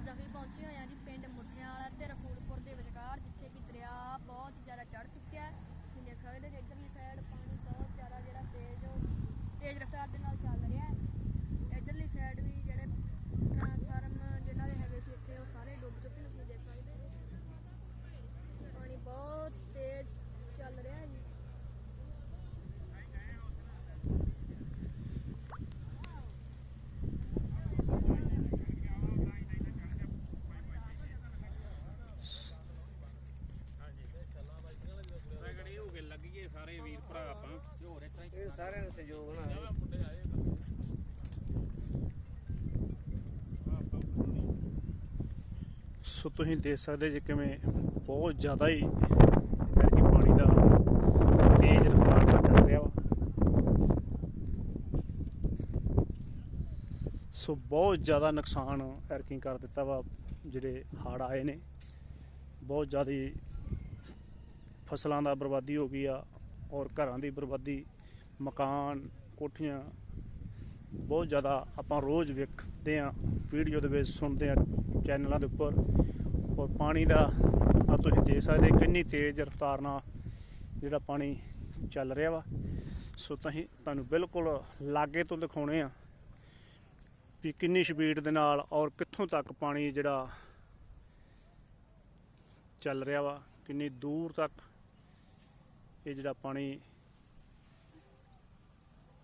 ਅੱਜ ਅਸੀਂ ਪਹੁੰਚੇ ਹੋਏ ਹਾਂ ਜੀ ਪਿੰਡ ਮੁੱਠਿਆਂ ਵਾਲਾ ਤੇ ਰਫੂਲਪੁਰ ਦੇ ਵਿਚਕਾਰ ਜਿੱਥੇ ਕਿ ਦਰਿਆ ਬਹੁਤ ਹੀ ਜ਼ਿਆਦਾ ਚੜ ਚੁੱਕਿਆ ਹੈ ਤੁਸੀਂ ਦੇਖ ਸਕਦੇ ਜੇ ਇੱਧਰਲੀ ਸਾਈਡ ਪਾਣੀ ਬਹੁਤ ਜ਼ਿਆਦਾ ਜਿਹੜਾ ਤੇਜ਼ ਤੇਜ਼ ਰਫ਼ਤਾਰ ਦੇ ਨਾਲ ਚੱਲ ਰਿਹਾ ਹੈ ਇੱਧਰਲੀ ਸਾਈਡ ਵੀ ਜਿਹੜੇ ਟ੍ਰਾਂਸਫਾਰਮ ਜਿਨ੍ਹਾਂ ਦੇ ਹੈਗੇ ਸੀ ਇੱਥੇ ਉਹ ਸਾਰੇ ਡੁੱਬ ਚੁੱਕੇ ਨੇ ਤੁਸੀਂ ਦੇਖ ਸਕਦੇ ਹੋ। ਪਾਣੀ ਬਹੁਤ ਤੇਜ਼ ਚੱਲ ਰਿਹਾ ਹੈ ਜੀ ਰਗੜੇ ਹੋ ਕੇ ਲੱਗੀਏ ਸਾਰੇ ਵੀਰ ਭਰਾ ਆਪਾਂ ਹੋਰ ਇਸ ਤਰ੍ਹਾਂ ਹੀ ਇਹ ਸਾਰਿਆਂ ਦਾ ਸਹਿਯੋਗ ਨਾਲ। ਸੋ ਤੁਸੀਂ ਦੇਖ ਸਕਦੇ ਜੇ ਕਿਵੇਂ ਬਹੁਤ ਜ਼ਿਆਦਾ ਹੀ ਕਰਕੇ ਪਾਣੀ ਦਾ ਤੇਜ਼ ਰਫ਼ਤਾਰ ਨਾਲ ਚੱਲ ਰਿਹਾ ਵਾ। ਸੋ ਬਹੁਤ ਜ਼ਿਆਦਾ ਨੁਕਸਾਨ ਐਰਕਿੰਗ ਕਰ ਦਿੱਤਾ ਵਾ, ਜਿਹੜੇ ਹੜ੍ਹ ਆਏ ਨੇ। ਬਹੁਤ ਜ਼ਿਆਦਾ ਫਸਲਾਂ ਦਾ ਬਰਬਾਦੀ ਹੋ ਗਈ ਆ ਔਰ ਘਰਾਂ ਦੀ ਬਰਬਾਦੀ ਮਕਾਨ, ਕੋਠੀਆਂ, ਬਹੁਤ ਜ਼ਿਆਦਾ ਆਪਾਂ ਰੋਜ਼ ਵੇਖਦੇ ਆ ਵੀਡੀਓ ਦੇ ਵਿੱਚ ਸੁਣਦੇ ਆ ਚੈਨਲਾਂ ਦੇ ਉੱਪਰ। ਔਰ ਪਾਣੀ ਦਾ ਆ ਤੁਸੀਂ ਦੇਖ ਸਕਦੇ ਕਿੰਨੀ ਤੇਜ਼ ਰਫ਼ਤਾਰ ਨਾਲ ਜਿਹੜਾ ਪਾਣੀ ਚੱਲ ਰਿਹਾ ਵਾ। ਸੋ ਤੁਸੀਂ ਤੁਹਾਨੂੰ ਬਿਲਕੁਲ ਲਾਗੇ ਤੋਂ ਦਿਖਾਉਣੇ ਆ ਵੀ ਕਿੰਨੀ ਸਪੀਡ ਦੇ ਨਾਲ ਔਰ ਕਿੱਥੋਂ ਤੱਕ ਪਾਣੀ ਜਿਹੜਾ ਚੱਲ ਰਿਹਾ ਵਾ, ਕਿੰਨੀ ਦੂਰ ਤੱਕ ਇਹ ਜਿਹੜਾ ਪਾਣੀ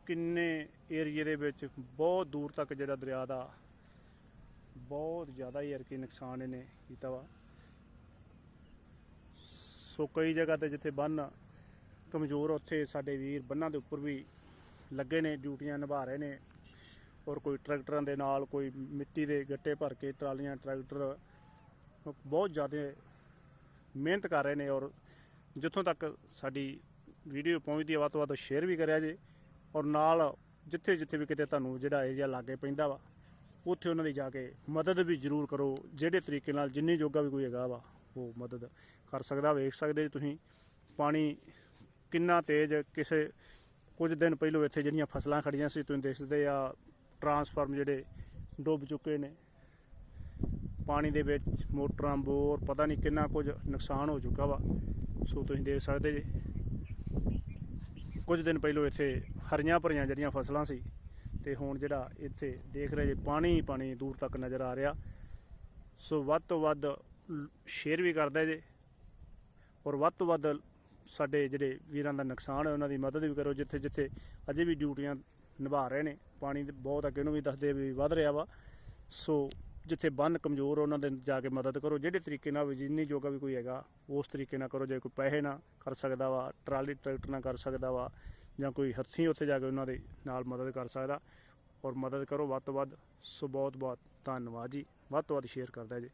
ਕਿੰਨੇ ਏਰੀਏ ਦੇ ਵਿੱਚ ਬਹੁਤ ਦੂਰ ਤੱਕ ਜਿਹੜਾ ਦਰਿਆ ਦਾ ਬਹੁਤ ਜ਼ਿਆਦਾ ਹੀ ਕਿ ਨੁਕਸਾਨ ਇਹਨੇ ਕੀਤਾ ਵਾ। ਸੋ ਕਈ ਜਗ੍ਹਾ ਤੇ ਜਿੱਥੇ ਬੰਨ ਕਮਜ਼ੋਰ ਉੱਥੇ ਸਾਡੇ ਵੀਰ ਬੰਨਾਂ ਦੇ ਉੱਪਰ ਵੀ ਲੱਗੇ ਨੇ, ਡਿਊਟੀਆਂ ਨਿਭਾ ਰਹੇ ਨੇ ਔਰ ਕੋਈ ਟਰੈਕਟਰਾਂ ਦੇ ਨਾਲ ਕੋਈ ਮਿੱਟੀ ਦੇ ਗੱਟੇ ਭਰ ਕੇ ਟਰਾਲੀਆਂ, ਟਰੈਕਟਰ ਬਹੁਤ ਜ਼ਿਆਦਾ ਮਿਹਨਤ ਕਰ ਰਹੇ ਨੇ ਔਰ ਜਿੱਥੋਂ ਤੱਕ ਸਾਡੀ ਵੀਡੀਓ ਪਹੁੰਚਦੀ ਹੈ ਵੱਧ ਤੋਂ ਵੱਧ ਸ਼ੇਅਰ ਵੀ ਕਰਿਆ ਜੇ। ਔਰ ਨਾਲ ਜਿੱਥੇ ਜਿੱਥੇ ਵੀ ਕਿਤੇ ਤੁਹਾਨੂੰ ਜਿਹੜਾ ਏਰੀਆ ਲਾਗੇ ਪੈਂਦਾ ਵਾ, ਉੱਥੇ ਉਹਨਾਂ ਦੀ ਜਾ ਕੇ ਮਦਦ ਵੀ ਜ਼ਰੂਰ ਕਰੋ, ਜਿਹੜੇ ਤਰੀਕੇ ਨਾਲ ਜਿੰਨੀ ਜੋਗਾ ਵੀ ਕੋਈ ਹੈਗਾ ਵਾ, ਉਹ ਮਦਦ ਕਰ ਸਕਦਾ। ਵੇਖ ਸਕਦੇ ਜੀ ਤੁਸੀਂ ਪਾਣੀ ਕਿੰਨਾ ਤੇਜ਼ ਕਿਸੇ ਕੁਝ ਦਿਨ ਪਹਿਲੋਂ ਇੱਥੇ ਜਿਹੜੀਆਂ ਫਸਲਾਂ ਖੜੀਆਂ ਸੀ, ਤੁਸੀਂ ਦੇਖਦੇ ਆ ਟਰਾਂਸਫਾਰਮ ਜਿਹੜੇ ਡੁੱਬ ਚੁੱਕੇ ਨੇ। ਪਾਣੀ ਦੇ ਵਿੱਚ ਮੋਟਰਾਂ, ਬੋਰ, ਪਤਾ ਨਹੀਂ ਕਿੰਨਾ ਕੁਝ ਨੁਕਸਾਨ ਹੋ ਚੁੱਕਾ ਵਾ। ਸੋ ਤੁਸੀਂ ਦੇਖ ਸਕਦੇ ਜੀ। ਕੁਝ ਦਿਨ ਪਹਿਲੋਂ ਇੱਥੇ ਹਰੀਆਂ ਭਰੀਆਂ ਜਿਹੜੀਆਂ ਫਸਲਾਂ ਸੀ ਤੇ ਹੁਣ ਜਿਹੜਾ ਇੱਥੇ ਦੇਖ ਰਹੇ ਜੇ ਪਾਣੀ ਹੀ ਪਾਣੀ ਦੂਰ ਤੱਕ ਨਜ਼ਰ ਆ ਰਿਹਾ। ਸੋ ਵੱਧ ਤੋਂ ਵੱਧ ਸ਼ੇਅਰ ਵੀ ਕਰਦਾ ਜੇ ਔਰ ਵੱਧ ਤੋਂ ਵੱਧ ਸਾਡੇ ਜਿਹੜੇ ਵੀਰਾਂ ਦਾ ਨੁਕਸਾਨ ਹੈ, ਉਹਨਾਂ ਦੀ ਮਦਦ ਵੀ ਕਰੋ ਜਿੱਥੇ ਜਿੱਥੇ ਅਜੇ ਵੀ ਡਿਊਟੀਆਂ ਨਿਭਾ ਰਹੇ ਨੇ। ਪਾਣੀ ਬਹੁਤ ਅੱਗੇ ਨੂੰ ਵੀ ਦੱਸਦੇ ਵੀ ਵੱਧ ਰਿਹਾ ਵਾ। ਸੋ ਜਿੱਥੇ ਬੰਨ ਕਮਜ਼ੋਰ ਉਹਨਾਂ ਦੇ ਜਾ ਕੇ ਮਦਦ ਕਰੋ। ਜਿਹੜੇ ਤਰੀਕੇ ਨਾਲ ਵੀ ਜਿੰਨੀ ਜੋਗਾ ਵੀ ਕੋਈ ਹੈਗਾ, ਉਸ ਤਰੀਕੇ ਨਾਲ ਕਰੋ। ਜੇ ਕੋਈ ਪੈਸੇ ਨਾ ਕਰ ਸਕਦਾ ਵਾ, ਟਰਾਲੀ, ਟਰੈਕਟਰ ਨਾਲ ਕਰ ਸਕਦਾ ਵਾ, ਜਾਂ ਕੋਈ ਹੱਥੀਂ ਉੱਥੇ ਜਾ ਕੇ ਉਹਨਾਂ ਦੇ ਨਾਲ ਮਦਦ ਕਰ ਸਕਦਾ ਔਰ ਮਦਦ ਕਰੋ ਵੱਧ ਤੋਂ ਵੱਧ। ਸੋ ਬਹੁਤ ਬਹੁਤ ਧੰਨਵਾਦ ਜੀ। ਵੱਧ ਤੋਂ ਵੱਧ ਸ਼ੇਅਰ ਕਰਦਾ ਜੀ।